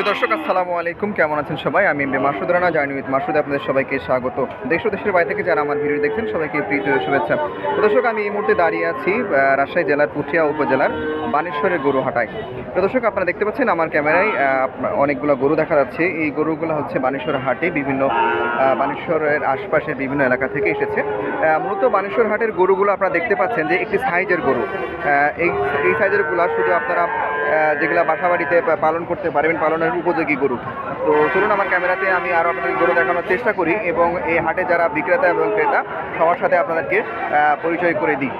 প্রিয় দর্শক, আসসালামু আলাইকুম। কেমন আছেন সবাই? আমি M Masud Rana, journey with Masud, আপনাদের সবাইকে স্বাগত। দেশ দেশের বাইরে থেকে যারা আমার ভিডিও দেখছেন, সবাইকে প্রীতি ও শুভেচ্ছা। প্রিয় দর্শক, আমি এই মুহূর্তে দাঁড়িয়ে আছি রাজশাহী জেলার পুঠিয়া উপজেলার বানেশ্বরের গরুহাটায়। প্রিয় দর্শক, আপনারা দেখতে পাচ্ছেন আমার ক্যামেরায় অনেকগুলো গরু দেখা যাচ্ছে। এই গরুগুলো হচ্ছে বানেশ্বর হাটে বিভিন্ন বানেশ্বরের আশপাশের বিভিন্ন এলাকা থেকে এসেছে। মূলত বানেশ্বর হাটের গরুগুলো আপনারা দেখতে পাচ্ছেন যে একটি সাইজের গরু। এই এই সাইজেরগুলা শুধু আপনারা যেগুলা বাসা বাড়িতে পালন করতে পারবেন, পালনের উপযোগী গরু। তো চলুন আমার ক্যামেরাতে আমি আরও আপনাদের গরু দেখানোর চেষ্টা করি এবং এই হাটে যারা বিক্রেতা এবং ক্রেতা, সবার সাথে আপনাদেরকে পরিচয় করে দিই।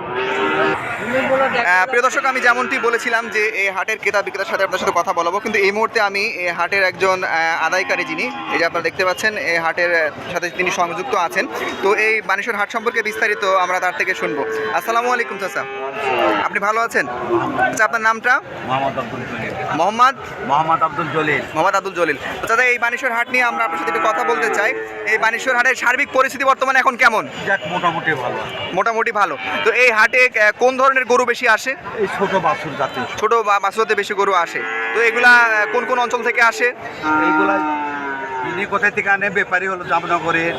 প্রিয় দর্শক, আমি যেমনটি বলেছিলাম যে এই হাটের ক্রেতা বিক্রেতার সাথে আপনার সাথে কথা বলব, কিন্তু এই মুহূর্তে আমি এই হাটের একজন আদায়কারী যিনি, এই যে আপনারা দেখতে পাচ্ছেন এই হাটের সাথে তিনি সংযুক্ত আছেন। তো এই বানেশ্বর হাট সম্পর্কে বিস্তারিত আমরা তার থেকে শুনব। আসসালামু আলাইকুম, চাচা। আপনি ভালো আছেন? আচ্ছা আপনার নামটা? আব্দুল জলিল মোহাম্মদ? মোহাম্মদ আব্দুল জলিল। মোহাম্মদ আব্দুল জলিল। তো দাদা এই বানেশ্বর হাট নিয়ে আমরা আপনার সাথে একটু কথা বলতে চাই। এই বানেশ্বর হাটের সার্বিক পরিস্থিতি বর্তমানে এখন কেমন? যাক মোটামুটি ভালো। মোটামুটি ভালো। তো এই হাটে আহ, কোন ধরনের গরু বেশি আসে? এই ছোট বাছুর জাতীয়। ছোট বা বাসুতে বেশি গরু আসে। তো এগুলা আহ, কোন কোন অঞ্চল থেকে আসে? এইগুলা ইনি কোথায় থেকে আনে? ব্যাপারী হলো জামনগরের।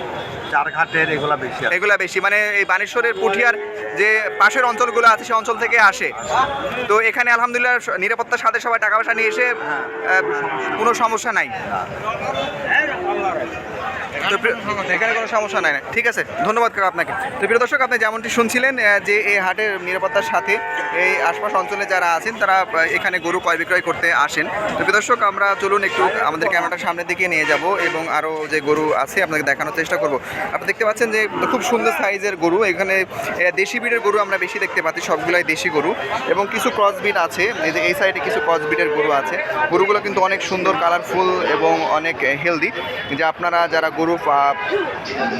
চারঘাটের এগুলা বেশি এগুলা বেশি মানে এই বানেশ্বরের পুঠিয়ার যে পাশের অঞ্চলগুলো আছে সেই অঞ্চল থেকে আসে। তো এখানে আলহামদুলিল্লাহ নিরাপত্তার সাথে সবাই টাকা পয়সা নিয়ে এসে আহ, কোনো সমস্যা নাই। এখানে কোনো সমস্যা নাই না। ঠিক আছে, ধন্যবাদ কাকা আপনাকে। তো প্রিয় দর্শক, আপনি যেমনটি শুনছিলেন যে এই হাটের নিরাপত্তার সাথে এই আশপাশ অঞ্চলে যারা আছেন, তারা এখানে গরু ক্রয় বিক্রয় করতে আসেন। তো প্রিয় দর্শক, আমরা চলুন একটু আমাদের ক্যামেরাটার সামনের দিকে নিয়ে যাব এবং আরও যে গরু আছে, আপনাকে দেখানোর চেষ্টা করব। আপনি দেখতে পাচ্ছেন যে খুব সুন্দর সাইজের গরু। এখানে দেশি বিডের গরু আমরা বেশি দেখতে পাচ্ছি, সবগুলাই দেশি গরু এবং কিছু ক্রস বিট আছে। এই যে, এই সাইডে কিছু ক্রস বিটের গরু আছে। গরুগুলো কিন্তু অনেক সুন্দর কালারফুল এবং অনেক হেলদি যে আপনারা যারা গরু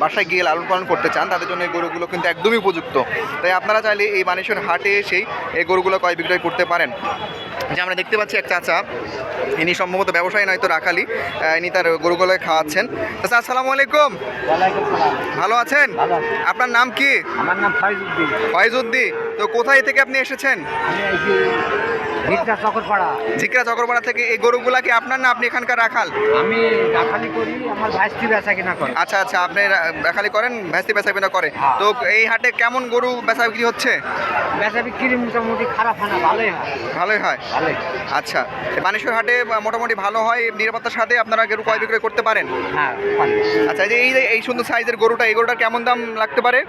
বাসায় গিয়ে লালন পালন করতে চান তাদের জন্য এই গরুগুলো কিন্তু একদমই উপযুক্ত। তাই আপনারা চাইলে এই বানেশ্বর হাটে এসেই এই গরুগুলো ক্রয় বিক্রয় করতে পারেন। যে আমরা দেখতে পাচ্ছি এক চাচা ইনি সম্ভবত ব্যবসায়ী নয়তো রাখালি ইনি তার গরুগুলো খাওয়াচ্ছেন। চাচা আসসালামু আলাইকুম। ভালো আছেন? আপনার নাম কি? আমার নাম ফাইজুদ্দিন ফয়জুদ্দি তো কোথায় থেকে আপনি এসেছেন? এই চকরপাড়া। ঝিকরা চক্রপাড়া থেকে এই গরুগুলা কি আপনার না আপনি এখানকার রাখাল? আমি রাখালি করি আমার ভাইস্তি বেচা কিনা করে। আচ্ছা আচ্ছা আপনি রাখালি করেন ভ্যাস্তি বেচা বিনা করে। হ্যাঁ। তো এই হাটে কেমন গরু বেচা বিক্রি হচ্ছে? বেচা বিক্রি মোটামুটি খারাপ হয় না ভালোই হয়। ভালোই হয়? ভালোই। আচ্ছা এই বানেশ্বর হাটে মোটামুটি ভালো হয় নিরাপত্তার সাথে আপনারা গরু ক্রয় বিক্রয় করতে পারেন? হ্যাঁ আচ্ছা এই যে এই সুন্দর সাইজের গরুটা এই গরুটার কেমন দাম লাগতে পারে?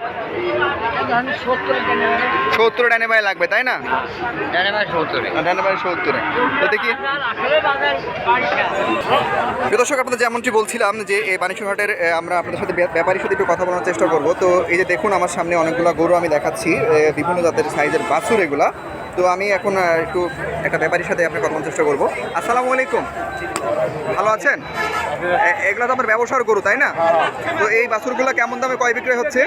সত্তর ডানেবাই লাগবে তাই না? সত্তর ডানেবাই সত্তরে তো দেখি। দর্শক, আপনাদের যেমনটি বলছিলাম যে এই বাণিজ্যঘাটের আমরা আপনাদের সাথে ব্যাপ- ব্যাপারীর সাথে একটু কথা বলার চেষ্টা করব। তো এই যে দেখুন, আমার সামনে অনেকগুলো গরু আমি দেখাচ্ছি বিভিন্ন জাতের সাইজের বাছুর এগুলা। তো আমি এখন একটু একটা ব্যাপারীর সাথে আপনার কথা বলার চেষ্টা করব। আসসালামু আলাইকুম। ভালো আছেন? এগুলা তো আপনার ব্যবসার গরু তাই না? তো এই বাছুরগুলো কেমন দামে কয় বিক্রয় হচ্ছে?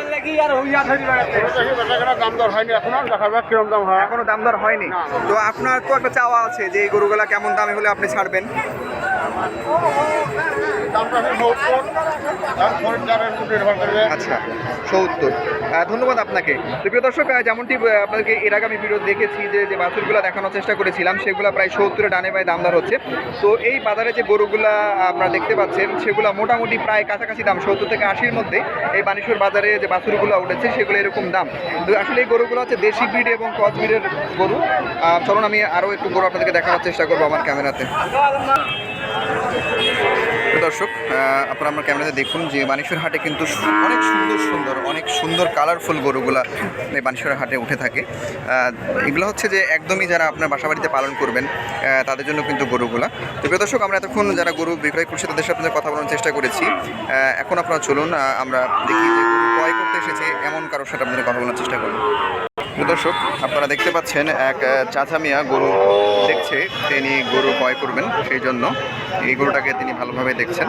দাম দর হয়নি এখনও দেখা যাক কিরম দাম হয় এখনও দাম দর হয়নি। তো আপনার তো একটা চাওয়া আছে যে এই গরুগুলা কেমন দামে হলে আপনি ছাড়বেন? আচ্ছা সত্তর। ধন্যবাদ আপনাকে। তো প্রিয় দর্শক যেমনটি আপনাদেরকে এর আগে আমি ভিডিও দেখেছি যে যে বাছুরগুলো দেখানোর চেষ্টা করেছিলাম, সেগুলো প্রায় সত্তরে ডানে বাই দামদার হচ্ছে। তো এই বাজারে যে গরুগুলা আপনারা দেখতে পাচ্ছেন, সেগুলো মোটামুটি প্রায় কাছাকাছি দাম, সত্তর থেকে আশির মধ্যে এই বানেশ্বর বাজারে যে বাছুরগুলো উঠেছে, সেগুলো এরকম দাম। তো আসলে এই গরুগুলো হচ্ছে দেশি ব্রিড এবং ক্রস ব্রিডের গরু চলুন আমি আরও একটু গরু আপনাদেরকে দেখানোর চেষ্টা করব আমার ক্যামেরাতে। দর্শক আপনারা আমার ক্যামেরাতে দেখুন যে বানেশ্বর হাটে কিন্তু অনেক সুন্দর সুন্দর, অনেক সুন্দর কালারফুল গরুগুলা এই বানেশ্বর হাটে উঠে থাকে। এগুলো হচ্ছে যে একদমই যারা আপনার বাসা বাড়িতে পালন করবেন তাদের জন্য কিন্তু গরুগুলা। তো প্রিয় দর্শক, আমরা এতক্ষণ যারা গরু বিক্রয় করছে, তাদের সাথে কথা বলার চেষ্টা করেছি। এখন আপনারা চলুন আমরা দেখি যে ক্রয় করতে এসেছে, এমন কারোর সাথে আপনাদের কথা বলার চেষ্টা প্রিয় দর্শক আপনারা দেখতে পাচ্ছেন এক চাচা মিয়া গরু দেখছে তিনি গরু ক্রয় করবেন সেই জন্য। এই গরুটাকে তিনি ভালোভাবে দেখছেন।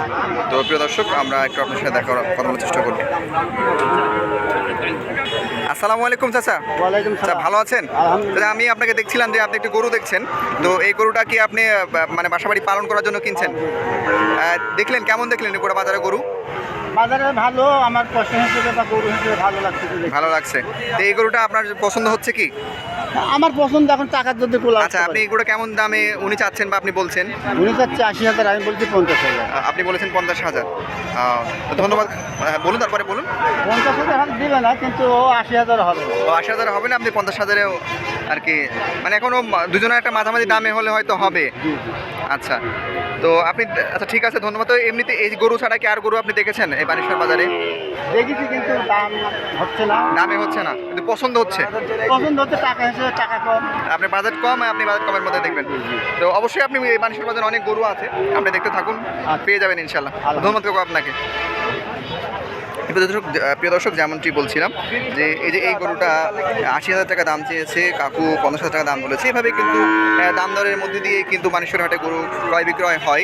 তো প্রিয় দর্শক আমরা একটু আপনার সাথে দেখা কথা বলার চেষ্টা করব। আসসালামু আলাইকুম চাচা। আচ্ছা ভালো আছেন? চাচা, আমি আপনাকে দেখছিলাম যে আপনি একটি গরু দেখছেন। তো এই গরুটা কি আপনি মানে বাসাবাড়ি পালন করার জন্য কিনছেন? দেখলেন কেমন দেখলেন গোটা বাজারে গরু? বাজারে ভালো আমার পছন্দ হিসেবে বা গরু হিসেবে ভালো লাগছে ভালো লাগছে। তো এই গরুটা আপনার পছন্দ হচ্ছে কি? আমার পছন্দ এখন টাকার যদি কোলা আচ্ছা আপনি এই গরুটা কেমন দামে উনি চাচ্ছেন বা আপনি বলছেন? উনি চাচ্ছে আশি হাজার আমি বলছি পঞ্চাশ হাজার। আপনি বলেছেন পঞ্চাশ হাজার। তো ধন্যবাদ। হ্যাঁ, বলুন তারপরে বলুন। পঞ্চাশ হাজার দিবে না কিন্তু ও আশি হাজার হবে। ও আশি হাজার হবে না আপনি পঞ্চাশ হাজারেও আর কি মানে এখনও দুজনের একটা মাঝামাঝি দামে হলে হয়তো হবে। আচ্ছা। তো আপনি আচ্ছা ঠিক আছে ধন্যবাদ। তো এমনিতে এই গরু ছাড়া কি আর গরু আপনি দেখেছেন এই বানেশ্বর বাজারে? দেখেছি কিন্তু দাম হচ্ছে না। দামে হচ্ছে না কিন্তু পছন্দ হচ্ছে? পছন্দ হচ্ছে টাকা হিসেবে টাকা কম। আপনি বাজেট কম আপনি বাজেট কমের মধ্যে দেখবেন। তো অবশ্যই আপনি এই বানেশ্বর বাজারে অনেক গরু আছে আপনি দেখতে থাকুন পেয়ে যাবেন ইনশাল্লাহ ধন্যবাদ কাকু আপনাকে। দর্শক, প্রিয় দর্শক, যেমনটি বলছিলাম যে এই যে এই গরুটা আশি হাজার টাকা দাম চেয়েছে, কাকু পঞ্চাশ হাজার টাকা দাম বলেছে। এভাবে কিন্তু দাম দরের মধ্যে দিয়ে কিন্তু মানুষের হাটে গরু ক্রয় বিক্রয় হয়।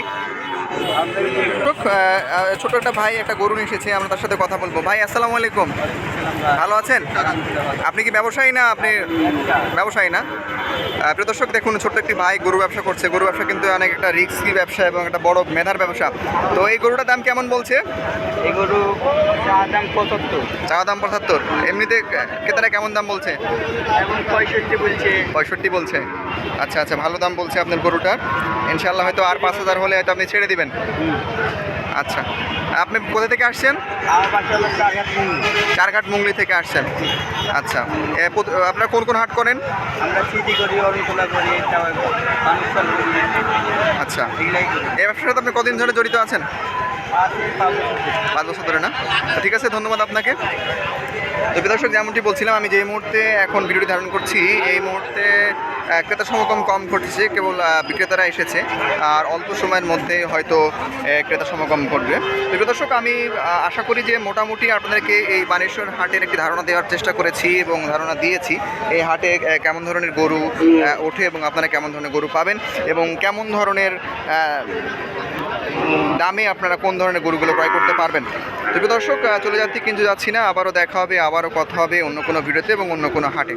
ছোট একটা ভাই একটা গরু নিয়ে এসেছে আমরা তার সাথে কথা বলব। ভাই আসসালামু আলাইকুম। ভালো আছেন? আপনি কি ব্যবসায়ী না আপনি ব্যবসায়ী না? প্রিয় দর্শক দেখুন ছোট্ট একটি ভাই গরু ব্যবসা করছে। গরু ব্যবসা কিন্তু অনেক একটা রিস্কি ব্যবসা এবং একটা বড় মেধার ব্যবসা। তো এই গরুটার দাম কেমন বলছে? এই গরু দাম পঁচাত্তর। চাওয়া দাম পঁচাত্তর। এমনিতে ক্রেতারা কেমন দাম বলছে? পঁয়ষট্টি বলছে। পঁয়ষট্টি বলছে। আচ্ছা আচ্ছা ভালো দাম বলছে আপনার গরুটার। ইনশাল্লাহ হয়তো আর পাঁচ হাজার হলে হয়তো আপনি ছেড়ে দিবেন। আচ্ছা। আপনি কোথা থেকে আসছেন? চারঘাট মুঙ্গলি। থেকে আসছেন। আচ্ছা। আপনার কোন কোন হাট করেন? আচ্ছা। এই ব্যবসার সাথে আপনি কদিন ধরে জড়িত আছেন? আছে পাঁচ বছর ধরে না ঠিক আছে, ধন্যবাদ আপনাকে। তো দর্শক যেমনটি বলছিলাম, আমি যে মুহূর্তে এখন ভিডিওটি ধারণ করছি, এই মুহূর্তে ক্রেতা সমাগম কম ঘটেছে, কেবল বিক্রেতারা এসেছে, আর অল্প সময়ের মধ্যে হয়তো ক্রেতা সমাগম ঘটবে। তো দর্শক আমি আশা করি যে মোটামুটি আপনাদেরকে এই বানেশ্বর হাটের একটি ধারণা দেওয়ার চেষ্টা করেছি এবং ধারণা দিয়েছি, এই হাটে কেমন ধরনের গরু ওঠে এবং আপনারা কেমন ধরনের গরু পাবেন এবং কেমন ধরনের দামে আপনারা কোন ধরনের গরুগুলো ক্রয় করতে পারবেন? তো দর্শক চলে যাচ্ছি কিন্তু যাচ্ছি না। আবারও দেখা হবে, আবারও কথা হবে অন্য কোনো ভিডিওতে এবং অন্য কোনো হাটে।